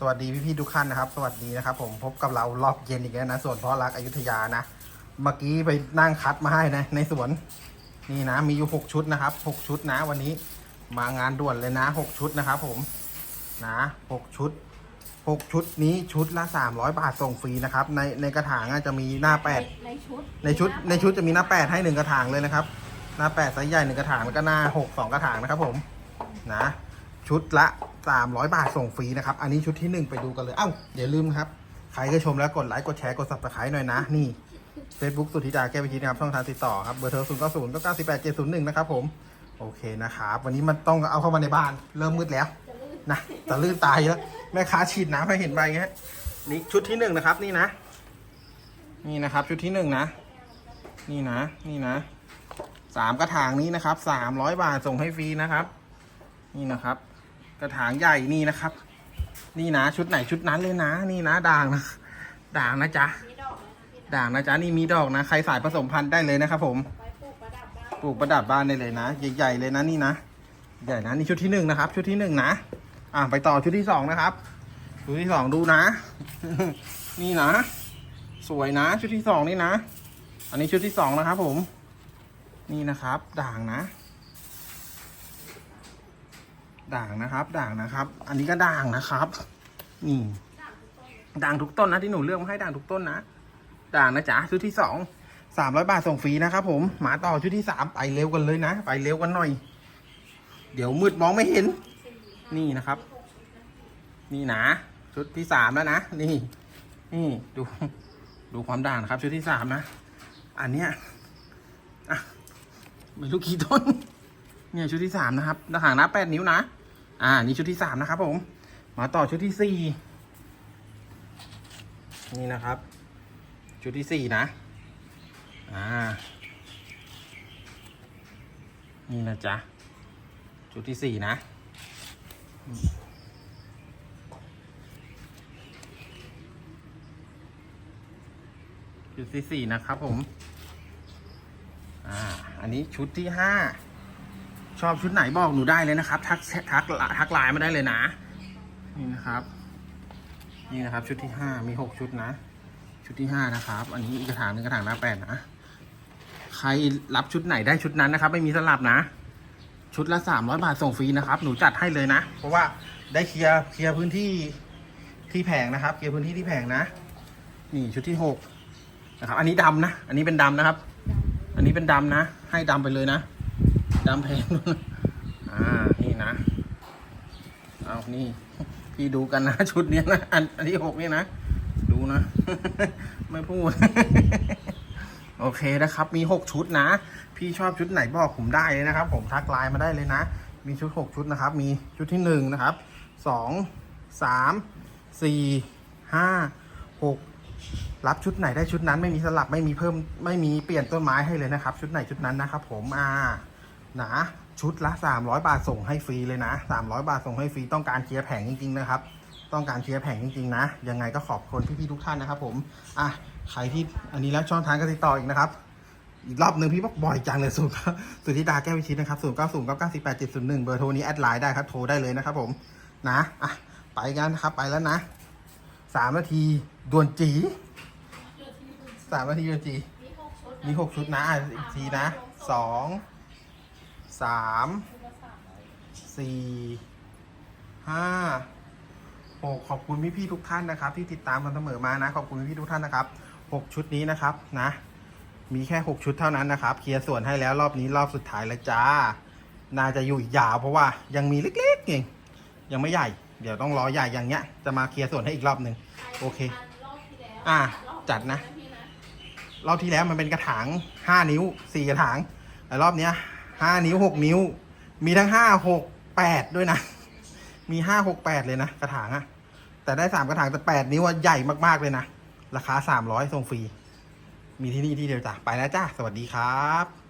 สวัสดีพี่ๆทุกท่านนะครับ สวัสดีนะครับ ผมพบกับเรารอบเย็นอีกแล้วนะส่วนเพราะรักอยุธยานะ เมื่อกี้ไปนั่งคัดมาให้นะ ในสวนนี่นะ มีอยู่หกชุดนะครับหกชุดนะ วันนี้มางานด่วนเลยนะหกชุดนะครับ ผมนะหกชุดหกชุดนี้ชุดละสามร้อยบาทส่งฟรีนะครับ ในในกระถางอะจะมีหน้าแปดในชุดในชุดในชุดจะมีหน้าแปดให้หนึ่งกระถางเลยนะครับ หน้าแปดไซส์ใหญ่หนึ่งกระถางแล้วก็หน้าหกสองกระถางนะครับ ผมนะ ชุดละสามร้อยบาทส่งฟรีนะครับ อันนี้ชุดที่หนึ่งไปดูกันเลย เอ้าอย่าลืมครับ ใครก็ชมแล้วกดไลค์กดแชร์กด subscribe หน่อยนะ นี่ Facebook สุธิดาแก้ววิจิตรนะครับช่องทางติดต่อครับเบอร์โทรศูนย์เก้าศูนย์เก้าสิบแปดเจ็ดศูนย์หนึ่งนะครับผมโอเคนะครับวันนี้มันต้องเอาเข้ามาในบ้าน เริ่มมืดแล้วจะลื่นะจะลื่นตายแล้วแม่ค้าฉีดน้ำให้เห็นไปงเงี้ยนี่ชุดที่หนึ่งนะครับ นี่นะ นี่นะครับ ชุดที่หนึ่งนะ นี่นะ นี่นะสามกระถางนี้นะครับสามร้อยบาทส่งให้ฟรีนะครับ นี่นะครับ กระถางใหญ่นี่นะครับ นี่นะชุดไหนชุดนั้นเลยนะ นี่นะด่างนะด่างนะจ๊ะด่างนะจ๊ะนี่มีดอกนะ ใครสายผสมพันธุ์ได้เลยนะครับผมปลูกประดับบ้านปลูกประดับบ้านได้เลยนะใหญ่ๆเลยนะนี่นะใหญ่นะนี่ชุดที่หนึ่งนะครับ ชุดที่หนึ่งนะอะไปต่อชุดที่สองนะครับ ชุดที่สองดูนะ นี่นะ สวยนะ ชุดที่สองนี่นะ อันนี้ชุดที่สองนะครับผม นี่นะครับ ด่างนะ ด่างนะครับ ด่างนะครับ อันนี้ก็ด่างนะครับนี่ด่างทุกต้นนะที่หนูเลือกมาให้ด่างทุกต้นนะด่างนะจ๊ะชุดที่สองสามร้อยบาทส่งฟรีนะครับผมหมาต่อชุดที่สามไปเร็วกันเลยนะ ไปเร็วกันหน่อย เดี๋ยวมืดมองไม่เห็น นี่นะครับ นี่นะชุดที่สามแล้วนะนี่ นี่ดู ดูความด่างนะครับ ชุดที่สามนะอันเนี้ยอะไม่รู้กี่ต้น เนี่ยชุดที่สามนะครับหน้าหางนะแปดนิ้วนะ อ่า นี่ชุดที่สามนะครับผม มาต่อชุดที่สี่นี่นะครับ ชุดที่สี่นะ อ่า นี่นะจ๊ะ ชุดที่สี่นะ ชุดที่สี่นะครับผม อ่า อันนี้ชุดที่ห้า ชอบชุดไหนบอกหนูได้เลยนะครับ ทักทักทักไลน์มาได้เลยนะ นี่นะครับ นี่นะครับ ชุดที่ห้ามีหกชุดนะ ชุดที่ห้านะครับ อันนี้อีกกระถางหนึ่งกระถางหน้าแปดนะ ใครรับชุดไหนได้ชุดนั้นนะครับ ไม่มีสลับนะ ชุดละสามร้อยบาทส่งฟรีนะครับ หนูจัดให้เลยนะ เพราะว่าได้เคลียร์เคลียร์พื้นที่ที่แผงนะครับ เคลียร์พื้นที่ที่แผงนะ นี่ชุดที่หกนะครับ อันนี้ดำนะ อันนี้เป็นดำนะครับ อันนี้เป็นดำนะ ให้ดำไปเลยนะ ดำแพงด้วยนะอ่า นี่นะ เอานี่ พี่ดูกันนะ ชุดเนี้ยนะ อันอันที่หกเนี่ยนะ ดูนะ ไม่พูด โอเคนะครับ มีหกชุดนะ พี่ชอบชุดไหนบอกผมได้เลยนะครับ ผมทักไลน์มาได้เลยนะ มีชุดหกชุดนะครับ มีชุดที่หนึ่งนะครับ สอง สาม สี่ ห้า หกรับชุดไหนได้ชุดนั้นไม่มีสลับไม่มีเพิ่มไม่มีเปลี่ยนต้นไม้ให้เลยนะครับ ชุดไหนชุดนั้นนะครับผมอ่า นะชุดละ 300 บาทส่งให้ฟรีเลยนะ 300 บาทส่งให้ฟรีต้องการเคลียร์แผงจริงๆนะครับ ต้องการเคลียร์แผงจริงๆนะ ยังไงก็ขอบคุณพี่ๆทุกท่านนะครับ ผมอะใครที่อันนี้แล้วช่องทางก็ติดต่ออีกนะครับ อีกรอบหนึ่งพี่บอกบ่อยจังเลยสุดสุธิดาแก้ววิชิตนะครับศูนย์เก้าศูนย์เก้าเก้าสิบแปดเจ็ดศูนย์หนึ่งเบอร์โทรนี้แอดไลน์ได้ครับโทรได้เลยนะครับ ผมนะอะไปกันนะครับไปแล้วนะสามนาทีด่วนจีสามนาทีด่วนจีมีหกชุดมีหกชุดนะอะอีกทีนะสอง สามสี่ห้าหกขอบคุณพี่ๆทุกท่านนะครับ ที่ติดตามกันเสมอมานะ ขอบคุณพี่ๆทุกท่านนะครับหกชุดนี้นะครับนะ มีแค่หกชุดเท่านั้นนะครับ เคลียร์ส่วนให้แล้วรอบนี้รอบสุดท้ายแล้วจ้า น่าจะอยู่ยาวเพราะว่ายังมีเล็กๆเองยังไม่ใหญ่ เดี๋ยวต้องรอใหญ่อย่างเงี้ย จะมาเคลียร์ส่วนให้อีกรอบหนึ่งโอเครอบที่แล้วอะจัดนะพี่นะ รอบที่แล้วมันเป็นกระถางห้านิ้วสี่กระถางแต่รอบเนี้ย ห้านิ้วหกนิ้ว มีทั้งห้าหกแปดด้วยนะ มีห้าหกแปดเลยนะกระถางอะแต่ได้สามกระถางแต่แปดนิ้วอะใหญ่มากๆเลยนะ ราคาสามร้อยส่งฟรี มีที่นี่ที่เดียวจ้ะไปแล้วจ้าสวัสดีครับ